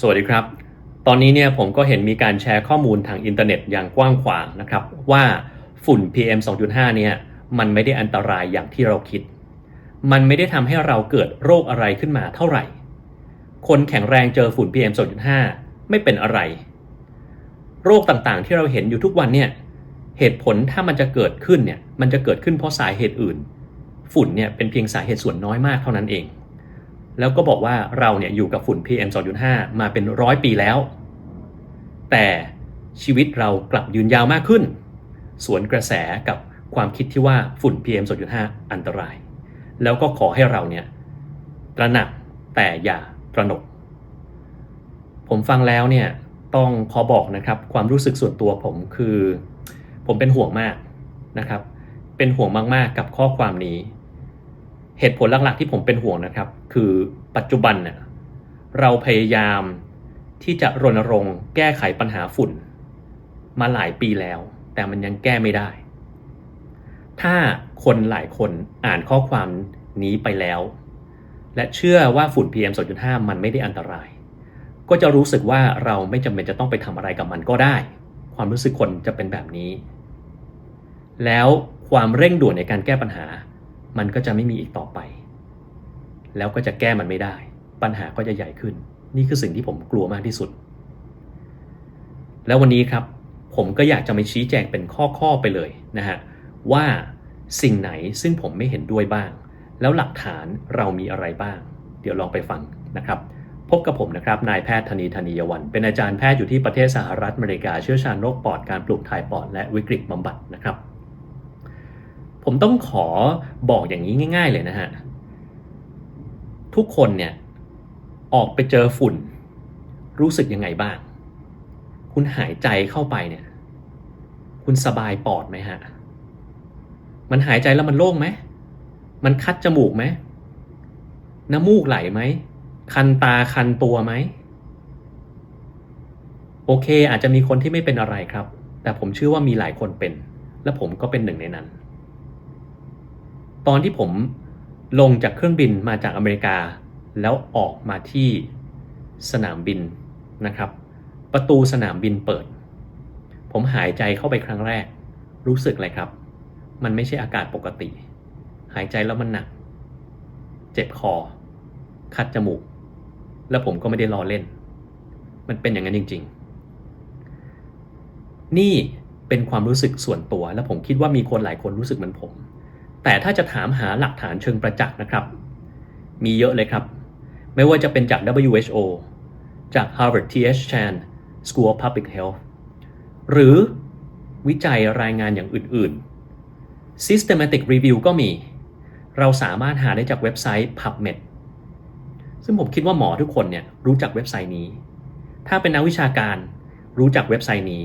สวัสดีครับ ตอนนี้เนี่ยผมก็เห็นมีการแชร์ข้อมูลทางอินเทอร์เน็ตอย่างกว้างขวางนะครับ ว่าฝุ่น PM 2.5 เนี่ยมันไม่ได้อันตรายอย่างที่เราคิด มันไม่ได้ทำให้เราเกิดโรคอะไรขึ้นมาเท่าไหร่ คนแข็งแรงเจอฝุ่น PM 2.5 ไม่เป็นอะไร โรคต่างๆ ที่เราเห็นอยู่ทุกวันเนี่ยเหตุผลถ้ามันจะเกิดขึ้นเนี่ยมันจะเกิดขึ้นเพราะสาเหตุอื่น ฝุ่นเนี่ยเป็นเพียงสาเหตุส่วนน้อยมากเท่านั้นเอง แล้วก็บอกว่าเราเนี่ยอยู่กับฝุ่น PM 2.5 มาเป็นร้อยปีแล้ว แต่ชีวิตเรากลับยืนยาวมากขึ้น สวนกระแสกับความคิดที่ว่าฝุ่น PM 2.5 อันตราย แล้วก็ขอให้เราเนี่ยตระหนักแต่อย่าตระหนก ผมฟังแล้วเนี่ยต้องขอบอกนะครับความรู้สึกส่วนตัวผมคือ ผมเป็นห่วงมากนะครับ เป็นห่วงมากๆกับข้อความนี้ เหตุผลหลักๆที่ผมเป็นห่วงนะครับ คือปัจจุบันเน่ยเราพยายามที่จะรณรงค์แก้ไขปัญหาฝุ่น มาหลายปีแล้ว แต่มันยังแก้ไม่ได้ ถ้าคนหลายคนอ่านข้อความนี้ไปแล้ว และเชื่อว่าฝุ่น PM 2.5 มันไม่ได้อันตราย ก็จะรู้สึกว่าเราไม่จำเป็นจะต้องไปทำอะไรกับมันก็ได้ ความรู้สึกคนจะเป็นแบบนี้ แล้วความเร่งด่วนในการแก้ปัญหา มันก็จะไม่มีอีกต่อไป แล้วก็จะแก้มันไม่ได้ ปัญหาก็จะใหญ่ขึ้น นี่คือสิ่งที่ผมกลัวมากที่สุด แล้ววันนี้ครับ ผมก็อยากจะมาชี้แจงเป็นข้อๆไปเลยนะฮะว่าสิ่งไหนซึ่งผมไม่เห็นด้วยบ้าง แล้วหลักฐานเรามีอะไรบ้าง เดี๋ยวลองไปฟังนะครับ พบกับผมนะครับ นายแพทย์ธนีธนียวัน เป็นอาจารย์แพทย์อยู่ที่ประเทศสหรัฐอเมริกาเชี่ยวชาญโรคปอดการปลูกถ่ายปอดและวิกฤตบำบัดนะครับ ผมต้องขอบอกอย่างนี้ง่าย ๆ เลยนะฮะ ทุกคนเนี่ย ออกไปเจอฝุ่น รู้สึกยังไงบ้าง คุณหายใจเข้าไปเนี่ย คุณสบายปอดไหมฮะ มันหายใจแล้วมันโล่งไหม มันคัดจมูกไหม น้ำมูกไหลไหม คันตาคันตัวไหม โอเค อาจจะมีคนที่ไม่เป็นอะไรครับ แต่ผมเชื่อว่ามีหลายคนเป็น และผมก็เป็นหนึ่งในนั้น ตอนที่ผมลงจากเครื่องบินมาจากอเมริกา แล้วออกมาที่สนามบินนะครับ ประตูสนามบินเปิด ผมหายใจเข้าไปครั้งแรก รู้สึกอะไรครับ มันไม่ใช่อากาศปกติ หายใจแล้วมันหนัก เจ็บคอ คัดจมูก แล้วผมก็ไม่ได้ล้อเล่น มันเป็นอย่างนั้นจริง ๆ นี่เป็นความรู้สึกส่วนตัว และผมคิดว่ามีคนหลายคนรู้สึกเหมือนผม แต่ถ้าจะถามหาหลักฐานเชิงประจักษ์นะครับ มีเยอะเลยครับ ไม่ว่าจะเป็นจาก WHO จาก Harvard T.H. Chan School of Public Health หรือวิจัยรายงานอย่างอื่น ๆ Systematic Review ก็มี เราสามารถหาได้จากเว็บไซต์ PubMed ซึ่งผมคิดว่าหมอทุกคนเนี่ยรู้จักเว็บไซต์นี้ ถ้าเป็นนักวิชาการรู้จักเว็บไซต์นี้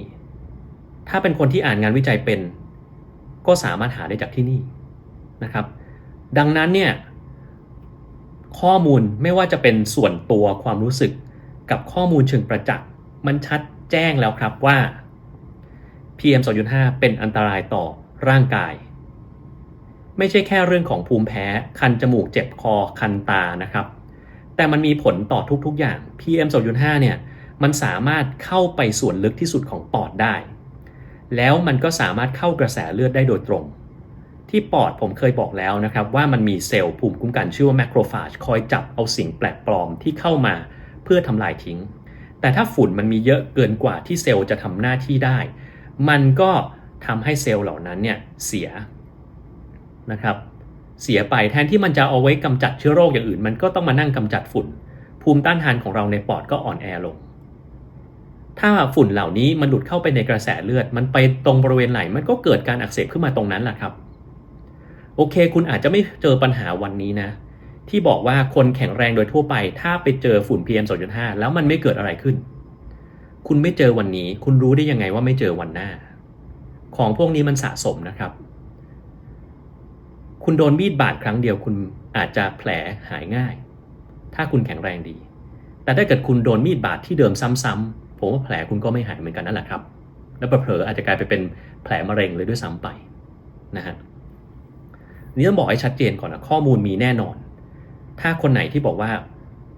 ถ้าเป็นคนที่อ่านงานวิจัยเป็น ก็สามารถหาได้จากที่นี่ นะครับ ดังนั้นเนี่ยข้อมูลไม่ว่าจะเป็นส่วนตัวความรู้สึกกับข้อมูลเชิงประจักษ์มันชัดแจ้งแล้วครับว่า PM 2.5 เป็นอันตรายต่อร่างกาย ไม่ใช่แค่เรื่องของภูมิแพ้ คันจมูกเจ็บคอคันตานะครับ แต่มันมีผลต่อทุกๆอย่าง PM 2.5 เนี่ยมันสามารถเข้าไปส่วนลึกที่สุดของปอดได้ แล้วมันก็สามารถเข้ากระแสเลือดได้โดยตรง ที่ปอดผมเคยบอกแล้วนะครับ ว่ามันมีเซลล์ภูมิคุ้มกันชื่อว่าแมคโครฟาจคอยจับเอาสิ่งแปลกปลอมที่เข้ามาเพื่อทำลายทิ้ง แต่ถ้าฝุ่นมันมีเยอะเกินกว่าที่เซลล์จะทำหน้าที่ได้ มันก็ทำให้เซลล์เหล่านั้นเนี่ยเสียนะครับเสียไปแทนที่มันจะเอาไว้กำจัดเชื้อโรคอย่างอื่น มันก็ต้องมานั่งกำจัดฝุ่น ภูมิต้านทานของเราในปอดก็อ่อนแอลง ถ้าฝุ่นเหล่านี้มันหลุดเข้าไปในกระแสเลือด มันไปตรงบริเวณไหนมันก็เกิดการอักเสบขึ้นมาตรงนั้นแหละครับ โอเค คุณอาจจะไม่เจอปัญหาวันนี้นะ ที่บอกว่าคนแข็งแรงโดยทั่วไป ถ้าไปเจอฝุ่น PM 2.5 แล้วมันไม่เกิดอะไรขึ้น คุณไม่เจอวันนี้ คุณรู้ได้ยังไงว่าไม่เจอวันหน้า ของพวกนี้มันสะสมนะครับ คุณโดนมีดบาดครั้งเดียว คุณอาจจะแผลหายง่าย ถ้าคุณแข็งแรงดี แต่ถ้าเกิดคุณโดนมีดบาดที่เดิมซ้ำๆผมว่าแผลคุณก็ไม่หายเหมือนกันนั่นแหละครับ แล้วเผลออาจจะกลายไปเป็นแผลมะเร็งเลยด้วยซ้ำไปนะฮะ นี่ต้องบอกให้ชัดเจนก่อนนะข้อมูลมีแน่นอน ถ้าคนไหนที่บอกว่า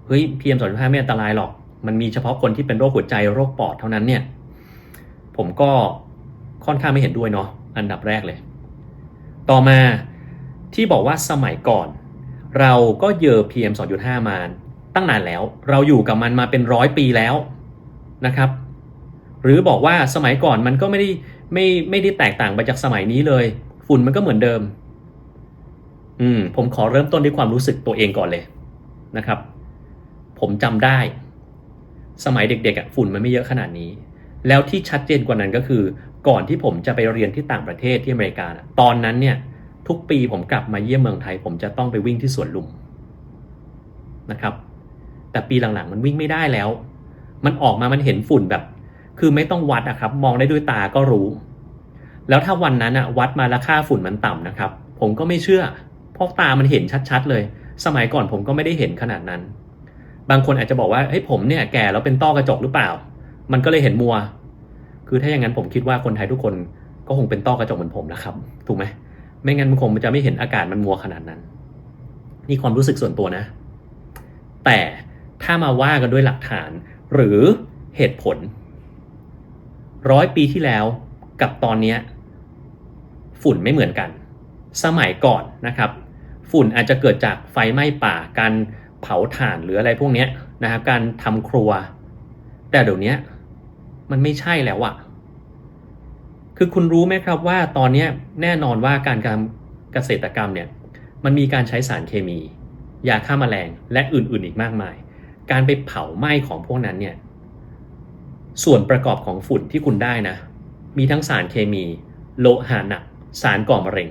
เฮ้ย PM 2.5ไม่อันตรายหรอก มันมีเฉพาะคนที่เป็นโรคหัวใจโรคปอดเท่านั้นเนี่ย ผมก็ค่อนข้างไม่เห็นด้วยเนาะอันดับแรกเลย ต่อมาที่บอกว่าสมัยก่อน เราก็เยอ PM 2.5 มาตั้งนานแล้ว เราอยู่กับมันมาเป็นร้อยปีแล้วนะครับ หรือบอกว่าสมัยก่อนมันก็ไม่ได้ไม่ไม่ได้แตกต่างไปจากสมัยนี้เลย ฝุ่นมันก็เหมือนเดิม อืมผมขอเริ่มต้นด้วยความรู้สึกตัวเองก่อนเลยนะครับ ผมจำได้ สมัยเด็กๆอะฝุ่นมันไม่เยอะขนาดนี้ แล้วที่ชัดเจนกว่านั้นก็คือ ก่อนที่ผมจะไปเรียนที่ต่างประเทศที่อเมริกาตอนนั้นเนี่ย ทุกปีผมกลับมาเยี่ยมเมืองไทย ผมจะต้องไปวิ่งที่สวนลุมนะครับ แต่ปีหลังๆ มันวิ่งไม่ได้แล้ว มันออกมามันเห็นฝุ่นแบบ คือไม่ต้องวัดอะครับ มองได้ด้วยตาก็รู้ แล้วถ้าวันนั้นอะวัดมาแล้วค่าฝุ่นมันต่ำนะครับ ผมก็ไม่เชื่อ ราะตามันเห็นชัดๆเลย สมัยก่อนผมก็ไม่ได้เห็นขนาดนั้น บางคนอาจจะบอกว่าเฮ้ยผมเนี่ยแก่แล้วเป็นต้อกระจกหรือเปล่า มันก็เลยเห็นมัว คือถ้าอย่างนั้นผมคิดว่าคนไทยทุกคนก็คงเป็นต้อกระจกเหมือนผมนะครับ ถูกไหมไม่งั้นมันคงจะไม่เห็นอากาศมันมัวขนาดนั้น นี่ความรู้สึกส่วนตัวนะ แต่ถ้ามาว่ากันด้วยหลักฐาน หรือเหตุผล ร้อยปีที่แล้วกับตอนนี้ฝุ่นไม่เหมือนกัน สมัยก่อนนะครับ ฝุ่นอาจจะเกิดจากไฟไหม้ป่า การเผาถ่านหรืออะไรพวกนี้นะครับการทำครัว แต่เดี๋ยวนี้มันไม่ใช่แล้วอะคือคุณรู้ไหมครับว่าตอนนี้แน่นอนว่าการการเกษตรกรรมเนี่ยมันมีการใช้สารเคมียาฆ่าแมลงและอื่นๆอีกมากมาย การไปเผาไหม้ของพวกนั้นเนี่ยส่วนประกอบของฝุ่นที่คุณได้นะ มีทั้งสารเคมี โลหะหนัก สารก่อมะเร็ง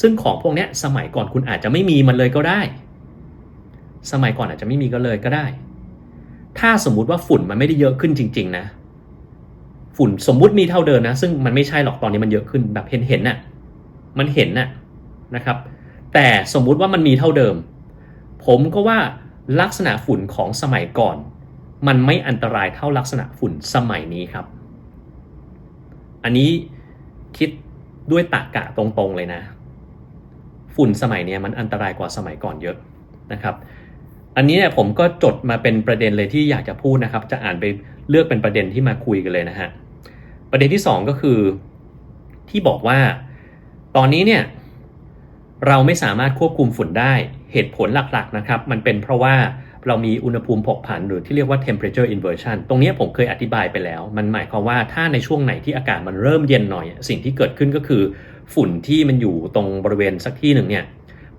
ซึ่งของพวกนี้สมัยก่อนคุณอาจจะไม่มีมันเลยก็ได้ สมัยก่อนอาจจะไม่มีก็เลยก็ได้ ถ้าสมมุติว่าฝุ่นมันไม่ได้เยอะขึ้นจริง ๆ นะ ฝุ่นสมมุติมีเท่าเดิมนะ ซึ่งมันไม่ใช่หรอกตอนนี้มันเยอะขึ้นแบบเห็นเห็นน่ะ มันเห็นน่ะนะครับ แต่สมมุติว่ามันมีเท่าเดิม ผมก็ว่าลักษณะฝุ่นของสมัยก่อน มันไม่อันตรายเท่าลักษณะฝุ่นสมัยนี้ครับ อันนี้คิดด้วยตรกกะตรงๆเลยนะ ฝุ่นสมัยนี้มันอันตรายกว่าสมัยก่อนเยอะนะครับอันนี้เนี่ยผมก็จดมาเป็นประเด็นเลยที่อยากจะพูดนะครับ จะอ่านไปเลือกเป็นประเด็นที่มาคุยกันเลยนะฮะประเด็นที่ 2 ก็คือที่บอกว่าตอนนี้เนี่ยเราไม่สามารถควบคุมฝุ่นได้เหตุผลหลักๆนะครับ มันเป็นเพราะว่าเรามีอุณหภูมิผกผันหรือที่เรียกว่า temperature inversion ตรงนี้ผมเคยอธิบายไปแล้ว มันหมายความว่าถ้าในช่วงไหนที่อากาศมันเริ่มเย็นหน่อย สิ่งที่เกิดขึ้นก็คือ ฝุ่นที่มันอยู่ตรงบริเวณสักที่หนึ่งเนี่ย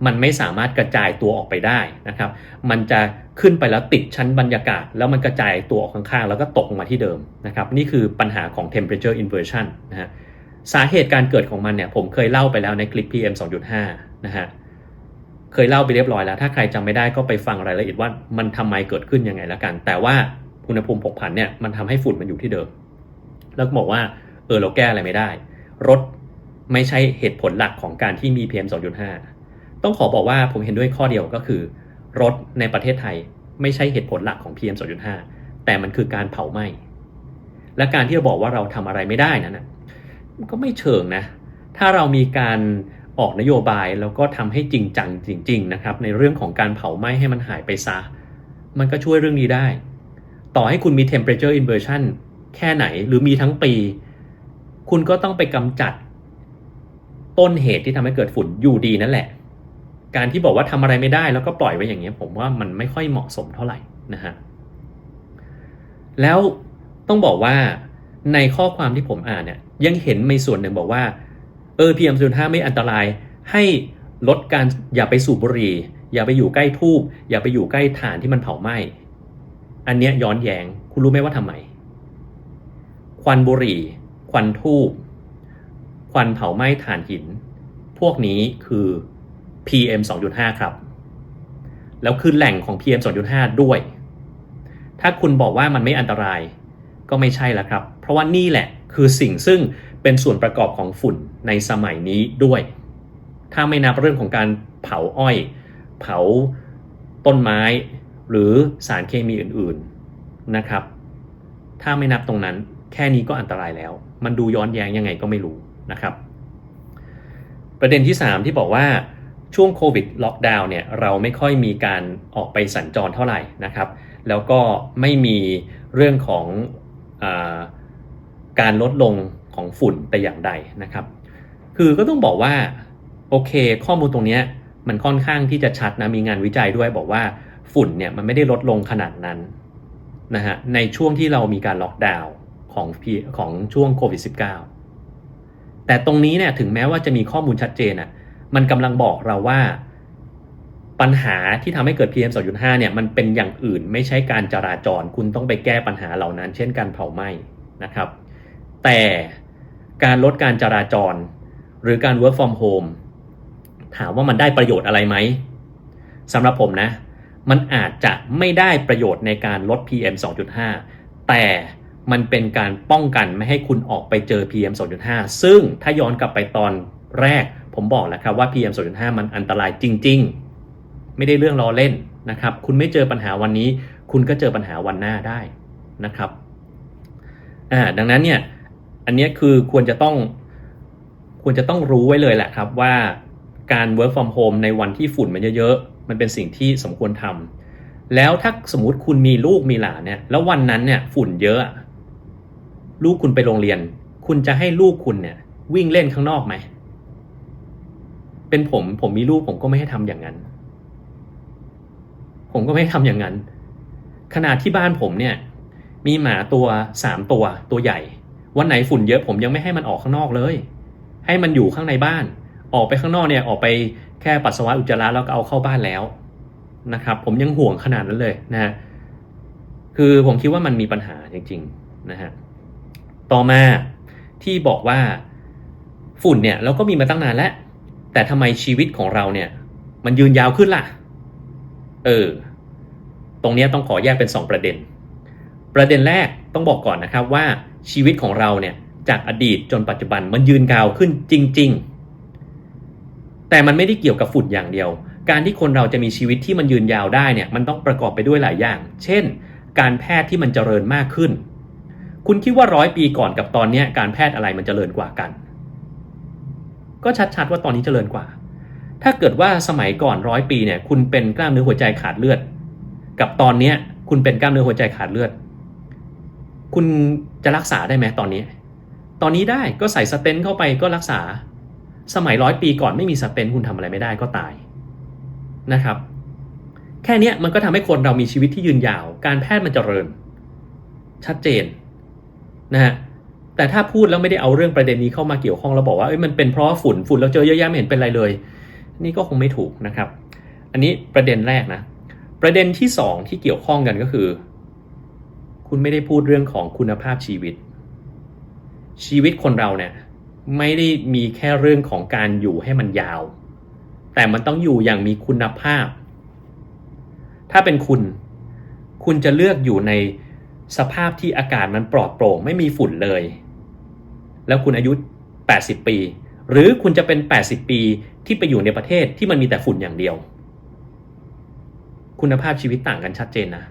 มันไม่สามารถกระจายตัวออกไปได้นะครับ มันจะขึ้นไปแล้วติดชั้นบรรยากาศ แล้วมันกระจายตัวออกข้างๆ แล้วก็ตกมาที่เดิมนะครับ นี่คือปัญหาของ temperature inversion นะฮะ สาเหตุการเกิดของมันเนี่ยผมเคยเล่าไปแล้วในคลิป PM 2.5 นะฮะ เคยเล่าไปเรียบร้อยแล้ว ถ้าใครจำไม่ได้ก็ไปฟังรายละเอียดว่ามันทำไมเกิดขึ้นยังไงแล้วกัน แต่ว่าอุณหภูมิผกผันเนี่ยมันทำให้ฝุ่นมันอยู่ที่เดิม แล้วก็บอกว่าเออเราแก้อะไรไม่ได้ รถ ไม่ใช่เหตุผลหลักของการที่มี PM 2.5 ต้องขอบอกว่าผมเห็นด้วยข้อเดียวก็คือ รถในประเทศไทยไม่ใช่เหตุผลหลักของ PM 2.5 แต่มันคือการเผาไหม้ และการที่เราบอกว่าเราทำอะไรไม่ได้นั้นก็ไม่เชิงนะ ถ้าเรามีการออกนโยบายแล้วก็ทำให้จริงจังจริง ๆ นะครับ ในเรื่องของการเผาไหม้ให้มันหายไปซะ มันก็ช่วยเรื่องนี้ได้ ต่อให้คุณมี temperature inversion แค่ไหนหรือมีทั้งปี คุณก็ต้องไปกำจัด ต้นเหตุที่ทำให้เกิดฝุ่นอยู่ดีนั่นแหละ การที่บอกว่าทำอะไรไม่ได้แล้วก็ปล่อยไว้อย่างนี้ผมว่ามันไม่ค่อยเหมาะสมเท่าไหร่นะฮะแล้วต้องบอกว่าในข้อความที่ผมอ่านเนี่ยยังเห็นในส่วนหนึ่งบอกว่าเออ PM 2.5ไม่อันตรายให้ลดการอย่าไปสูบบุหรี่ อย่าไปอยู่ใกล้ทูบอย่าไปอยู่ใกล้ถ่านที่มันเผาไหม้อันเนี้ยย้อนแยงคุณรู้ไหมว่าทำไม ควันบุหรี่ ควันทูบ ควันเผาไหม้ถ่านหิน พวกนี้คือ PM 2.5 ครับ แล้วคือแหล่งของ PM 2.5 ด้วย ถ้าคุณบอกว่ามันไม่อันตรายก็ไม่ใช่แล้วครับ เพราะว่านี่แหละคือสิ่งซึ่งเป็นส่วนประกอบของฝุ่นในสมัยนี้ด้วย ถ้าไม่นับเรื่องของการเผาอ้อย เผาต้นไม้ หรือสารเคมีอื่นๆนะครับ ถ้าไม่นับตรงนั้นแค่นี้ก็อันตรายแล้ว มันดูย้อนแย้งยังไงก็ไม่รู้ นะครับ ประเด็นที่ 3 ที่บอกว่าช่วงโควิดล็อกดาวน์เนี่ยเราไม่ค่อยมีการออกไปสัญจรเท่าไหร่นะครับ แล้วก็ไม่มีเรื่องของอาการลดลงของฝุ่นแต่อย่างใดนะครับ คือก็ต้องบอกว่าโอเคข้อมูลตรงนี้มันค่อนข้างที่จะชัดนะมีงานวิจัยด้วยบอกว่าฝุ่นเนี่ยมันไม่ได้ลดลงขนาดนั้นนะฮะในช่วงที่เรามีการล็อกดาวน์ของของช่วงโควิด -19 แต่ตรงนี้เนี่ยถึงแม้ว่าจะมีข้อมูลชัดเจนอะมันกำลังบอกเราว่าปัญหาที่ทำให้เกิด PM 2.5เนี่ยมันเป็นอย่างอื่นไม่ใช่การจราจร คุณต้องไปแก้ปัญหาเหล่านั้น เช่นการเผาไหม้นะครับ แต่การลดการจราจร หรือการ work from home ถามว่ามันได้ประโยชน์อะไรไหมสำหรับผมนะ มันอาจจะไม่ได้ประโยชน์ในการลด PM 2.5 แต่ มันเป็นการป้องกันไม่ให้คุณออกไปเจอ PM 2.5 ซึ่งถ้าย้อนกลับไปตอนแรก ผมบอกแล้วครับว่า PM 2.5 มันอันตรายจริง ๆ ไม่ได้เรื่องล้อเล่นนะครับ คุณไม่เจอปัญหาวันนี้ คุณก็เจอปัญหาวันหน้าได้นะครับอ่าดังนั้นเนี่ยอันนี้คือควรจะต้องควรจะต้องรู้ไว้เลยแหละครับว่าการ work from home ในวันที่ฝุ่นมันเยอะๆ มันเป็นสิ่งที่สมควรทำแล้วถ้าสมมติคุณมีลูกมีหลานเนี่ยแล้ววันนั้นเนี่ยฝุ่นเยอะ ลูกคุณไปโรงเรียน คุณจะให้ลูกคุณเนี่ย วิ่งเล่นข้างนอกไหม เป็นผมผมมีลูกผมก็ไม่ให้ทำอย่างนั้น ผมก็ไม่ให้ทำอย่างนั้น ขนาดที่บ้านผมเนี่ย มีหมาตัวสามตัวตัวใหญ่ วันไหนฝุ่นเยอะผมยังไม่ให้มันออกข้างนอกเลย ให้มันอยู่ข้างในบ้าน ออกไปข้างนอกเนี่ยออกไปแค่ปัสสาวะอุจจาระแล้วก็เอาเข้าบ้านแล้วนะครับ ผมยังห่วงขนาดนั้นเลยนะฮะคือผมคิดว่ามันมีปัญหาจริง ๆ นะฮะ ต่อมาที่บอกว่าฝุ่นเนี่ยเราก็มีมาตั้งนานแล้ว แต่ทำไมชีวิตของเราเนี่ย มันยืนยาวขึ้นล่ะ เออ ตรงนี้ต้องขอแยกเป็น 2 ประเด็น ประเด็นแรกต้องบอกก่อนนะครับว่าชีวิตของเราเนี่ยจากอดีตจนปัจจุบันมันยืนยาวขึ้นจริง ๆ แต่มันไม่ได้เกี่ยวกับฝุ่นอย่างเดียว การที่คนเราจะมีชีวิตที่มันยืนยาวได้เนี่ยมันต้องประกอบไปด้วยหลายอย่าง เช่น การแพทย์ที่มันเจริญมากขึ้น คุณคิดว่าร้อยปีก่อนกับตอนนี้การแพทย์อะไรมันจเจริญกว่ากัน ก็ชัดๆว่าตอนนี้เจริญกว่า ถ้าเกิดว่าสมัยก่อนร้อยปีเนี่ย คุณเป็นกล้ามเนื้อหัวใจขาดเลือด กับตอนนี้คุณเป็นกล้ามเนื้อหัวใจขาดเลือด คุณจะรักษาได้ไหมตอนนี้ ตอนนี้ได้ก็ใส่สเตนเข้าไปก็รักษา สมัยร้อยปีก่อนไม่มีสเตนคุณทำอะไรไม่ได้ก็ตายนะครับ แค่นี้มันก็ทำให้คนเรามีชีวิตที่ยืนยาว การแพทย์มันเจริญ ชัดเจน นะฮะแต่ถ้าพูดแล้วไม่ได้เอาเรื่องประเด็นนี้เข้ามาเกี่ยวข้องแล้วบอกว่าเอ้ยมันเป็นเพราะฝุ่นฝุ่นเราเจอเยอะแยะไม่เห็นเป็นไรเลย นี่ก็คงไม่ถูกนะครับ อันนี้ประเด็นแรกนะ ประเด็นที่สองที่เกี่ยวข้องกันก็คือ คุณไม่ได้พูดเรื่องของคุณภาพชีวิต ชีวิตคนเราเนี่ยไม่ได้มีแค่เรื่องของการอยู่ให้มันยาว แต่มันต้องอยู่อย่างมีคุณภาพ ถ้าเป็นคุณ คุณจะเลือกอยู่ใน สภาพที่อากาศมันปลอดโปร่งไม่มีฝุ่นเลย แล้วคุณอายุ 80 ปี หรือคุณจะเป็น 80 ปีที่ไปอยู่ในประเทศที่มันมีแต่ฝุ่นอย่างเดียว คุณภาพชีวิตต่างกันชัดเจนนะ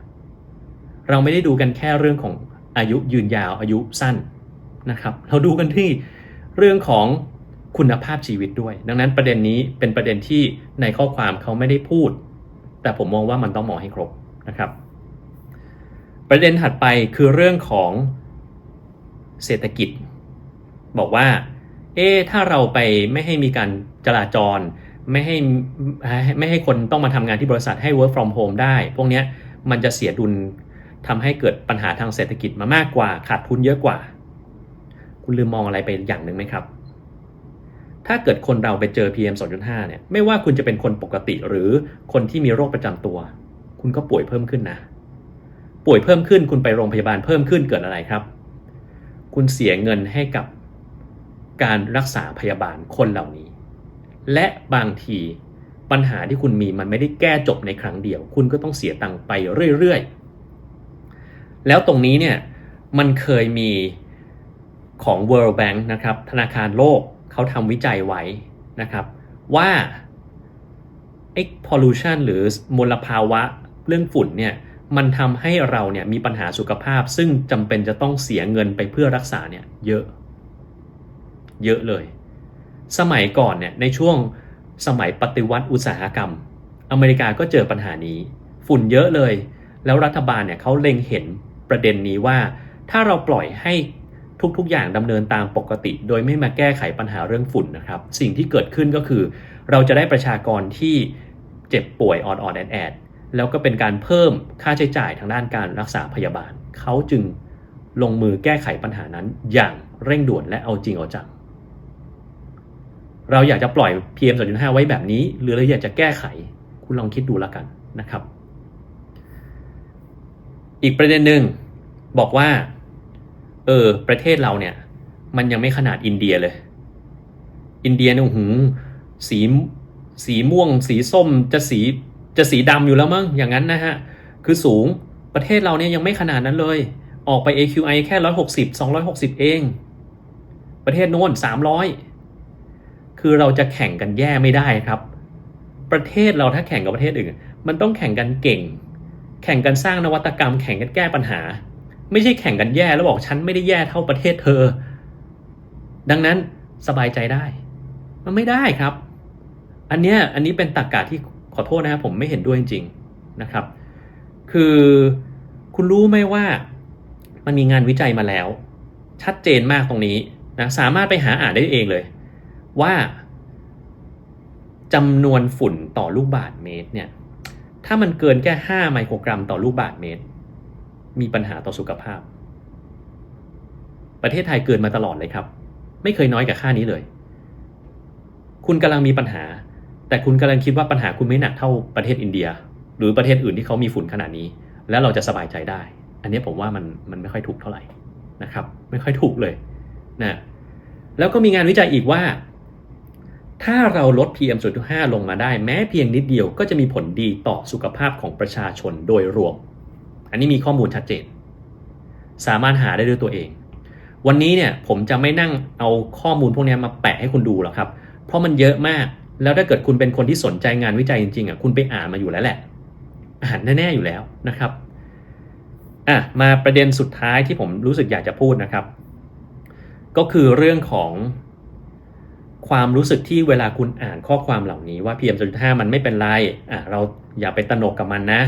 เราไม่ได้ดูกันแค่เรื่องของอายุยืนยาวอายุสั้นนะครับ เราดูกันที่เรื่องของคุณภาพชีวิตด้วย ดังนั้นประเด็นนี้เป็นประเด็นที่ในข้อความเขาไม่ได้พูด แต่ผมมองว่ามันต้องมองให้ครบนะครับ ประเด็นถัดไปคือเรื่องของเศรษฐกิจ บอกว่า เอ๊ะถ้าเราไปไม่ให้มีการจราจร ไม่ให้ไม่ให้คนต้องมาทำงานที่บริษัทให้ work from home ได้ พวกนี้มันจะเสียดุลทำให้เกิดปัญหาทางเศรษฐกิจมามากกว่า ขาดทุนเยอะกว่า คุณลืมมองอะไรไปอย่างหนึ่งไหมครับ ถ้าเกิดคนเราไปเจอ PM 2.5เนี่ย ไม่ว่าคุณจะเป็นคนปกติหรือคนที่มีโรคประจำตัว คุณก็ป่วยเพิ่มขึ้นนะ ป่วยเพิ่มขึ้นคุณไปโรงพยาบาลเพิ่มขึ้นเกิดอะไรครับ คุณเสียเงินให้กับการรักษาพยาบาลคนเหล่านี้ และบางทีปัญหาที่คุณมีมันไม่ได้แก้จบในครั้งเดียว คุณก็ต้องเสียตังค์ไปเรื่อยๆ แล้วตรงนี้เนี่ยมันเคยมีของ World Bank นะครับธนาคารโลกเขาทำวิจัยไว้นะครับว่าไอ้ pollution หรือมลภาวะเรื่องฝุ่นเนี่ย มันทำให้เราเนี่ยมีปัญหาสุขภาพ ซึ่งจำเป็นจะต้องเสียเงินไปเพื่อรักษาเนี่ยเยอะ เยอะเลย สมัยก่อนเนี่ยในช่วงสมัยปฏิวัติอุตสาหกรรม อเมริกาก็เจอปัญหานี้ ฝุ่นเยอะเลย แล้วรัฐบาลเนี่ยเขาเล็งเห็นประเด็นนี้ว่า ถ้าเราปล่อยให้ทุกๆ อย่างดำเนินตามปกติ โดยไม่มาแก้ไขปัญหาเรื่องฝุ่นนะครับ สิ่งที่เกิดขึ้นก็คือ เราจะได้ประชากรที่เจ็บป่วยอ่อนๆแอด แล้วก็เป็นการเพิ่มค่าใช้จ่ายทางด้านการรักษาพยาบาล เขาจึงลงมือแก้ไขปัญหานั้นอย่างเร่งด่วนและเอาจริงเอาจัง เราอยากจะปล่อย PM 2.5 ไว้แบบนี้ หรือเราอยากจะแก้ไข คุณลองคิดดูแล้วกันนะครับ อีกประเด็นหนึ่งบอกว่า เออ ประเทศเราเนี่ย มันยังไม่ขนาดอินเดียเลย อินเดียเนี่ยหูสีสีม่วง สีส้มจะสี จะสีดำอยู่แล้วมั้งอย่างนั้นนะฮะ คือสูงประเทศเราเนี่ยยังไม่ขนาดนั้นเลย ออกไป AQI แค่ 160 260 เอง ประเทศโน้น 300 คือเราจะแข่งกันแย่ไม่ได้ครับ ประเทศเราถ้าแข่งกับประเทศอื่น มันต้องแข่งกันเก่ง แข่งกันสร้างนวัตกรรม แข่งกันแก้ปัญหา ไม่ใช่แข่งกันแย่แล้วบอกฉันไม่ได้แย่เท่าประเทศเธอ ดังนั้นสบายใจได้ มันไม่ได้ครับ อันเนี้ยอันนี้เป็นตรรกกะที่ ขอโทษนะครับผมไม่เห็นด้วยจริงๆนะครับ คือคุณรู้ไหมว่ามันมีงานวิจัยมาแล้ว ชัดเจนมากตรงนี้นะสามารถไปหาอ่านได้เองเลย ว่าจำนวนฝุ่นต่อลูกบาศก์เมตรเนี่ยถ้ามันเกินแค่ 5 ไมโครกรัมต่อลูกบาศก์เมตร มีปัญหาต่อสุขภาพ ประเทศไทยเกินมาตลอดเลยครับ ไม่เคยน้อยกับค่านี้เลย คุณกำลังมีปัญหา แต่คุณกำลังคิดว่าปัญหาคุณไม่หนักเท่าประเทศอินเดีย หรือประเทศอื่นที่เขามีฝุ่นขนาดนี้ แล้วเราจะสบายใจได้ อันนี้ผมว่ามันมันไม่ค่อยถูกเท่าไหร่นะครับ ไม่ค่อยถูกเลยนะแล้วก็มีงานวิจัยอีกว่า ถ้าเราลด PM 2.5 ลงมาได้แม้เพียงนิดเดียวก็จะมีผลดีต่อสุขภาพของประชาชนโดยรวม อันนี้มีข้อมูลชัดเจน สามารถหาได้ด้วยตัวเอง วันนี้เนี่ยผมจะไม่นั่งเอาข้อมูลพวกนี้มาแปะให้คุณดูหรอกครับ เพราะมันเยอะมาก แล้วถ้าเกิดคุณเป็นคนที่สนใจงานวิจัยจริงๆอะคุณไปอ่านมาอยู่แล้วแหละ อ่านแน่ๆอยู่แล้วนะครับอะมาประเด็นสุดท้ายที่ผมรู้สึกอยากจะพูดนะครับ ก็คือเรื่องของความรู้สึกที่เวลาคุณอ่านข้อความเหล่านี้ว่า PM 2.5มันไม่เป็นไรอะเราอย่าไปตระหนกกับมันนะ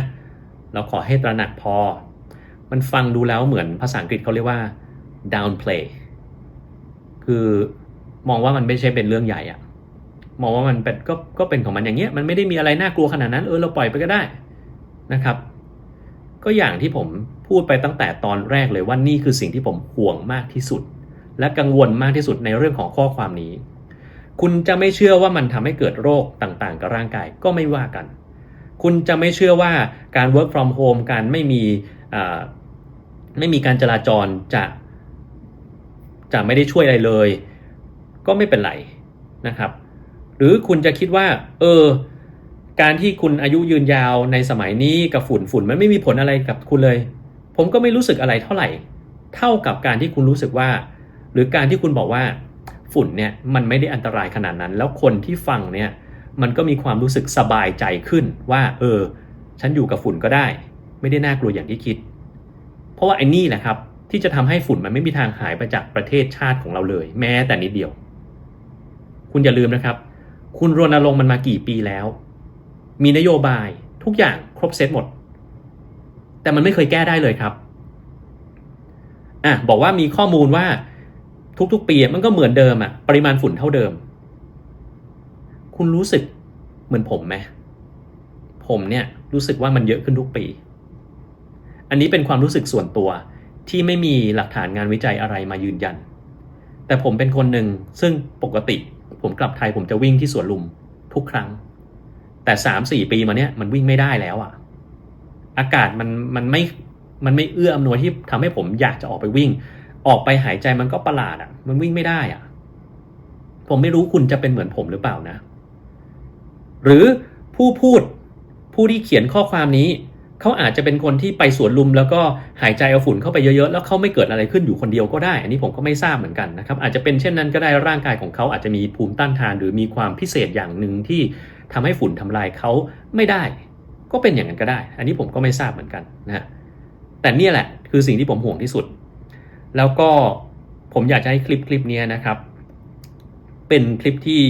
เราขอให้ตระหนักพอ มันฟังดูแล้วเหมือนภาษาอังกฤษเขาเรียกว่า downplay คือมองว่ามันไม่ใช่เป็นเรื่องใหญ่อะ มองว่ามันเป็นก็ก็เป็นของมันอย่างเงี้ยมันไม่ได้มีอะไรน่ากลัวขนาดนั้นเออเราปล่อยไปก็ได้นะครับ ก็อย่างที่ผมพูดไปตั้งแต่ตอนแรกเลยว่านี่คือสิ่งที่ผมห่วงมากที่สุด และกังวลมากที่สุดในเรื่องของข้อความนี้ คุณจะไม่เชื่อว่ามันทำให้เกิดโรคต่างๆ กับร่างกายก็ไม่ว่ากัน คุณจะไม่เชื่อว่าการ work from home การไม่มีไม่มีการจราจรจะจะไม่ได้ช่วยอะไรเลย ก็ไม่เป็นไรนะครับ หรือคุณจะคิดว่า เออ การที่คุณอายุยืนยาวในสมัยนี้กับฝุ่นฝุ่นมันไม่มีผลอะไรกับคุณเลย ผมก็ไม่รู้สึกอะไรเท่าไหร่ เท่ากับการที่คุณรู้สึกว่า หรือการที่คุณบอกว่า ฝุ่นเนี่ยมันไม่ได้อันตรายขนาดนั้น แล้วคนที่ฟังเนี่ยมันก็มีความรู้สึกสบายใจขึ้นว่า เออ ฉันอยู่กับฝุ่นก็ได้ ไม่ได้น่ากลัวอย่างที่คิด เพราะว่าไอ้นี่แหละครับ ที่จะทำให้ฝุ่นมันไม่มีทางหายไปจากประเทศชาติของเราเลย แม้แต่นิดเดียว คุณอย่าลืมนะครับ คุณรณรงค์มันมากี่ปีแล้ว มีนโยบายทุกอย่างครบเซตหมด แต่มันไม่เคยแก้ได้เลยครับอะบอกว่ามีข้อมูลว่าทุกๆ ปีมันก็เหมือนเดิมอะปริมาณฝุ่นเท่าเดิม คุณรู้สึกเหมือนผมไหมผมเนี่ยรู้สึกว่ามันเยอะขึ้นทุกปี อันนี้เป็นความรู้สึกส่วนตัวที่ไม่มีหลักฐานงานวิจัยอะไรมายืนยัน แต่ผมเป็นคนหนึ่งซึ่งปกติ ผมกลับไทยผมจะวิ่งที่สวนลุมทุกครั้ง แต่สามสี่ปีมาเนี้ยมันวิ่งไม่ได้แล้วอะอากาศมันมันไม่มันไม่เอื้ออำนวยที่ทำให้ผมอยากจะออกไปวิ่ง ออกไปหายใจมันก็ประหลาดอะมันวิ่งไม่ได้อะ ผมไม่รู้คุณจะเป็นเหมือนผมหรือเปล่านะ หรือผู้พูดผู้ที่เขียนข้อความนี้ เขาอาจจะเป็นคนที่ไปสวนลุม แล้วก็หายใจเอาฝุ่นเข้าไปเยอะๆ แล้วเขาไม่เกิดอะไรขึ้นอยู่คนเดียวก็ได้ อันนี้ผมก็ไม่ทราบเหมือนกันนะครับ อาจจะเป็นเช่นนั้นก็ได้ร่างกายของเขาอาจจะมีภูมิต้านทาน หรือมีความพิเศษอย่างหนึ่งที่ทำให้ฝุ่นทำลายเขาไม่ได้ ก็เป็นอย่างนั้นก็ได้ อันนี้ผมก็ไม่ทราบเหมือนกันนะแต่เนี่ยแหละคือสิ่งที่ผมห่วงที่สุด แล้วก็ผมอยากจะให้คลิปคลิปนี้นะครับ เป็นคลิปที่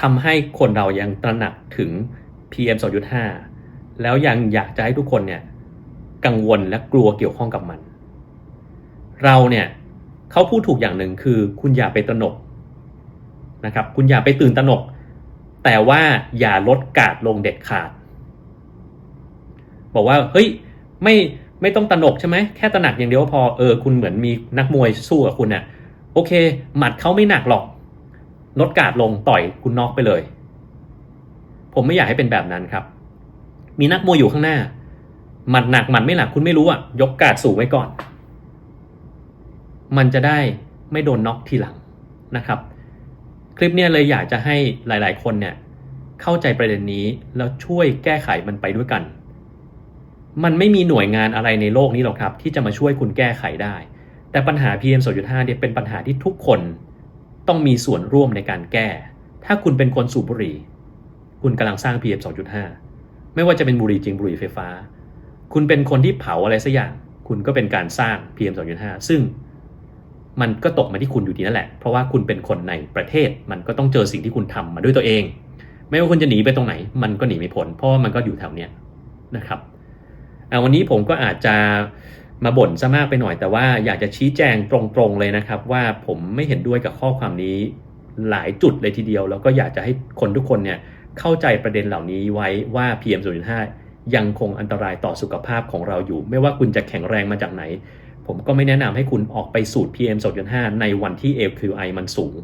ทำให้คนเรายังตระหนักถึง PM 2.5 แล้วยังอยากจะให้ทุกคนเนี่ยกังวลและกลัวเกี่ยวข้องกับมัน เราเนี่ยเขาพูดถูกอย่างหนึ่งคือคุณอย่าไปตระหนกนะครับ คุณอย่าไปตื่นตระหนก แต่ว่าอย่าลดกาดลงเด็ดขาด บอกว่าเฮ้ยไม่ไม่ต้องตระหนกใช่ไหมแค่ตระหนักอย่างเดียวพอเออคุณเหมือนมีนักมวยสู้กับคุณเนี่ยโอเค หมัดเขาไม่หนักหรอก ลดกาดลงต่อยคุณน็อกไปเลย ผมไม่อยากให้เป็นแบบนั้นครับ มีนักมวยอยู่ข้างหน้า หมัดหนักหมัดไม่หนักคุณไม่รู้อะ ยกกาดสูงไว้ก่อน มันจะได้ไม่โดนน็อกทีหลังนะครับ คลิปเนี้ยเลยอยากจะให้หลาย ๆ คนเนี่ยเข้าใจประเด็นนี้แล้วช่วยแก้ไขมันไปด้วยกัน มันไม่มีหน่วยงานอะไรในโลกนี้หรอกครับ ที่จะมาช่วยคุณแก้ไขได้ แต่ปัญหา PM 2.5เนี่ยเป็นปัญหาที่ทุกคนต้องมีส่วนร่วมในการแก้ ถ้าคุณเป็นคนสูบบุหรี่ คุณกำลังสร้าง PM 2.5 ไม่ว่าจะเป็นบุหรี่จริงบุหรี่ไฟฟ้า คุณเป็นคนที่เผาอะไรสักอย่าง คุณก็เป็นการสร้าง PM 2.5 ซึ่งมันก็ตกมาที่คุณอยู่ดีนั่นแหละ เพราะว่าคุณเป็นคนในประเทศ มันก็ต้องเจอสิ่งที่คุณทำมาด้วยตัวเอง ไม่ว่าคุณจะหนีไปตรงไหน มันก็หนีไม่พ้น เพราะว่ามันก็อยู่แถวเนี้ยนะครับอ่าวันนี้ผมก็อาจจะมาบ่นซะมากไปหน่อย แต่ว่าอยากจะชี้แจงตรงๆเลยนะครับ ว่าผมไม่เห็นด้วยกับข้อความนี้หลายจุดเลยทีเดียว แล้วก็อยากจะให้คนทุกคนเนี่ย เข้าใจประเด็นเหล่านี้ไว้ว่า PM 2.5 ยังคงอันตรายต่อสุขภาพของเราอยู่ ไม่ว่าคุณจะแข็งแรงมาจากไหน ผมก็ไม่แนะนำให้คุณออกไปสูด PM 2.5 ในวันที่ AQI มันสูง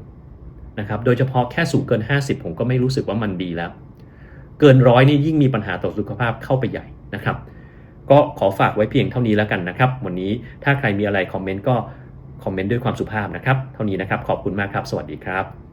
นะครับ โดยเฉพาะแค่สูงเกิน 50 ผมก็ไม่รู้สึกว่ามันดีแล้ว เกินร้อยนี่ยิ่งมีปัญหาต่อสุขภาพเข้าไปใหญ่นะครับ ก็ขอฝากไว้เพียงเท่านี้แล้วกันนะครับ วันนี้ถ้าใครมีอะไรคอมเมนต์ก็คอมเมนต์ด้วยความสุภาพนะครับ เท่านี้นะครับ ขอบคุณมากครับ สวัสดีครับ